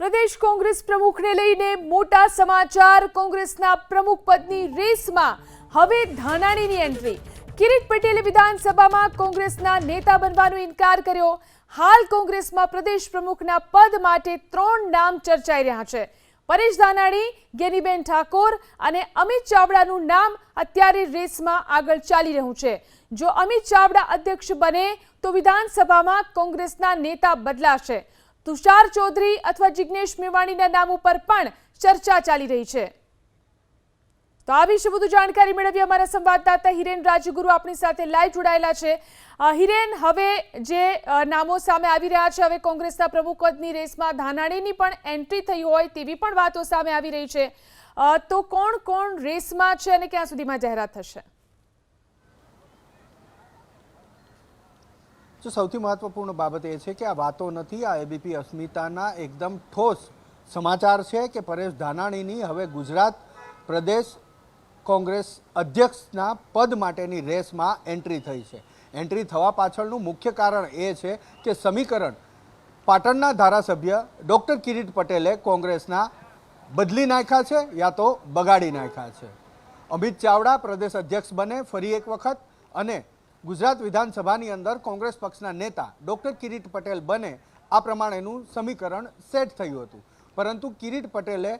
પ્રદેશ કોંગ્રેસ પ્રમુખને લઈને મોટા સમાચાર. કોંગ્રેસના પ્રમુખ પદની રેસમાં હવે ધાનાણીની એન્ટ્રી. કિરીટ પટેલે વિધાનસભામાં કોંગ્રેસના નેતા બનવાનો ઇનકાર કર્યો. હાલ કોંગ્રેસમાં પ્રદેશ પ્રમુખના પદ માટે ત્રણ નામ ચર્ચાઈ રહ્યા છે. પરેશ ધાનાણી, ગેનીબેન ઠાકોર અને અમિત ચાવડાનું નામ અત્યારે રેસમાં આગળ ચાલી રહ્યું છે. જો અમિત ચાવડા અધ્યક્ષ બને તો વિધાનસભામાં કોંગ્રેસના નેતા બદલાશે. તુષાર ચૌધરી અથવા જિગ્નેશ મેવાણીના નામ ઉપર પણ ચર્ચા ચાલી રહી છે. તો આ વિશે વધુ જાણકારી મેળવી અમારા સંવાદદાતા હિરેન રાજગુરુ આપણી સાથે લાઈવ જોડાયેલા છે. હિરેન, હવે જે નામો સામે આવી રહ્યા છે, હવે કોંગ્રેસના પ્રમુખ પદની રેસમાં ધાનાણીની પણ એન્ટ્રી થઈ હોય તેવી પણ વાતો સામે આવી રહી છે. તો કોણ કોણ રેસમાં છે અને ક્યાં સુધીમાં જાહેરાત થશે? જો સૌથી મહત્વપૂર્ણ બાબત એ છે કે આ વાતો નથી, આ એબીપી અસ્મિતાના એકદમ ઠોસ સમાચાર છે કે પરેશ ધાનાણીની હવે ગુજરાત પ્રદેશ કોંગ્રેસ અધ્યક્ષના પદ માટેની રેસમાં એન્ટ્રી થઈ છે. એન્ટ્રી થવા પાછળનું મુખ્ય કારણ એ છે કે સમીકરણ પાટણના ધારાસભ્ય ડૉક્ટર કિરીટ પટેલે કોંગ્રેસના બદલી નાખ્યા છે યા તો બગાડી નાખ્યા છે. અમિત ચાવડા પ્રદેશ અધ્યક્ષ બને ફરી એક વખત અને ગુજરાત વિધાનસભાની અંદર કોંગ્રેસ પક્ષના નેતા ડૉક્ટર કિરીટ પટેલ બને આ પ્રમાણેનું સમીકરણ સેટ થયું હતું. પરંતુ કિરીટ પટેલે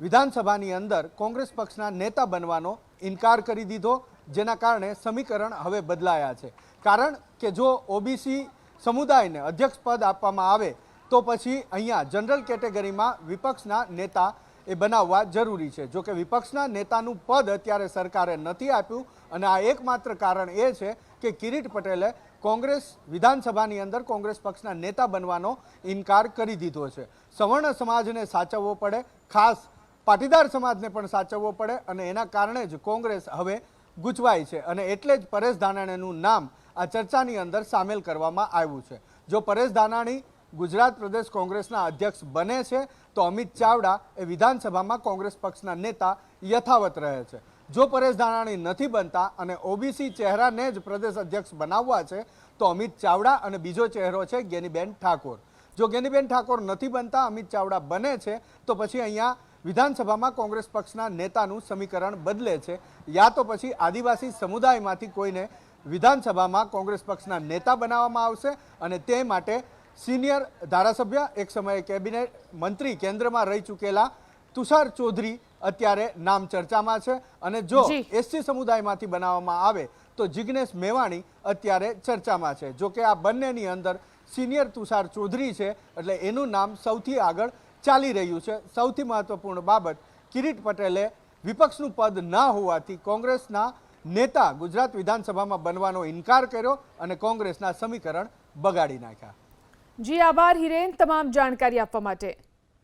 વિધાનસભાની અંદર કોંગ્રેસ પક્ષના નેતા બનવાનો ઇનકાર કરી દીધો, જેના કારણે સમીકરણ હવે બદલાયા છે. કારણ કે જો ઓબીસી સમુદાયને અધ્યક્ષ પદ આપવામાં આવે, તો પછી અહીંયા જનરલ કેટેગરીમાં વિપક્ષના નેતા એ બનાવવા જરૂરી છે. જો કે વિપક્ષના નેતાનું પદ અત્યારે સરકારે નથી આપ્યું અને આ એકમાત્ર કારણ એ છે કે કિરીટ પટેલે કોંગ્રેસ વિધાનસભાની અંદર કોંગ્રેસ પક્ષના નેતા બનવાનો ઇનકાર કરી દીધો છે. સવર્ણ સમાજને સાચવવો પડે, ખાસ પાટીદાર સમાજને પણ સાચવવો પડે અને એના કારણે જ કોંગ્રેસ હવે ગૂંચવાય છે અને એટલે જ પરેશ ધાનાણીનું નામ આ ચર્ચાની અંદર સામેલ કરવામાં આવ્યું છે. જો પરેશ ધાનાણી ગુજરાત પ્રદેશ કોંગ્રેસના અધ્યક્ષ બને છે, તો અમિત ચાવડા એ વિધાનસભામાં કોંગ્રેસ પક્ષના નેતા યથાવત રહે છે. જો પરેશ ધાનાણી નથી બનતા અને ઓબીસી ચહેરાને જ પ્રદેશ અધ્યક્ષ બનાવવા છે, તો અમિત ચાવડા અને બીજો ચહેરો છે ગેનીબેન ઠાકોર. જો ગેનીબેન ઠાકોર નથી બનતા, અમિત ચાવડા બને છે, તો પછી અહીંયા વિધાનસભામાં કોંગ્રેસ પક્ષના નેતાનું સમીકરણ બદલે છે. યા તો પછી આદિવાસી સમુદાયમાંથી કોઈને વિધાનસભામાં કોંગ્રેસ પક્ષના નેતા બનાવવામાં આવશે અને તે માટે સિનિયર ધારાસભ્ય એક સમયે કેબિનેટ મંત્રી કેન્દ્રમાં રહી ચૂકેલા તુષાર ચૌધરી અત્યારે નામ ચર્ચામાં છે અને જો. એસસી સમુદાયમાંથી બનાવવામાં આવે તો જિગ્નેશ મેવાણી અત્યારે ચર્ચામાં છે. જો કે આ બંનેની અંદર સિનિયર તુષાર ચૌધરી છે એટલે એનું નામ સૌથી આગળ ચાલી રહ્યું છે. સૌથી મહત્વપૂર્ણ બાબત કિરીટ પટેલે વિપક્ષનું પદ ન હોવાથી કોંગ્રેસના નેતા ગુજરાત વિધાનસભામાં બનવાનો ઇનકાર કર્યો અને કોંગ્રેસના સમીકરણ બગાડી નાખ્યા. જી આભાર હિરેન તમામ જાણકારી આપવા માટે.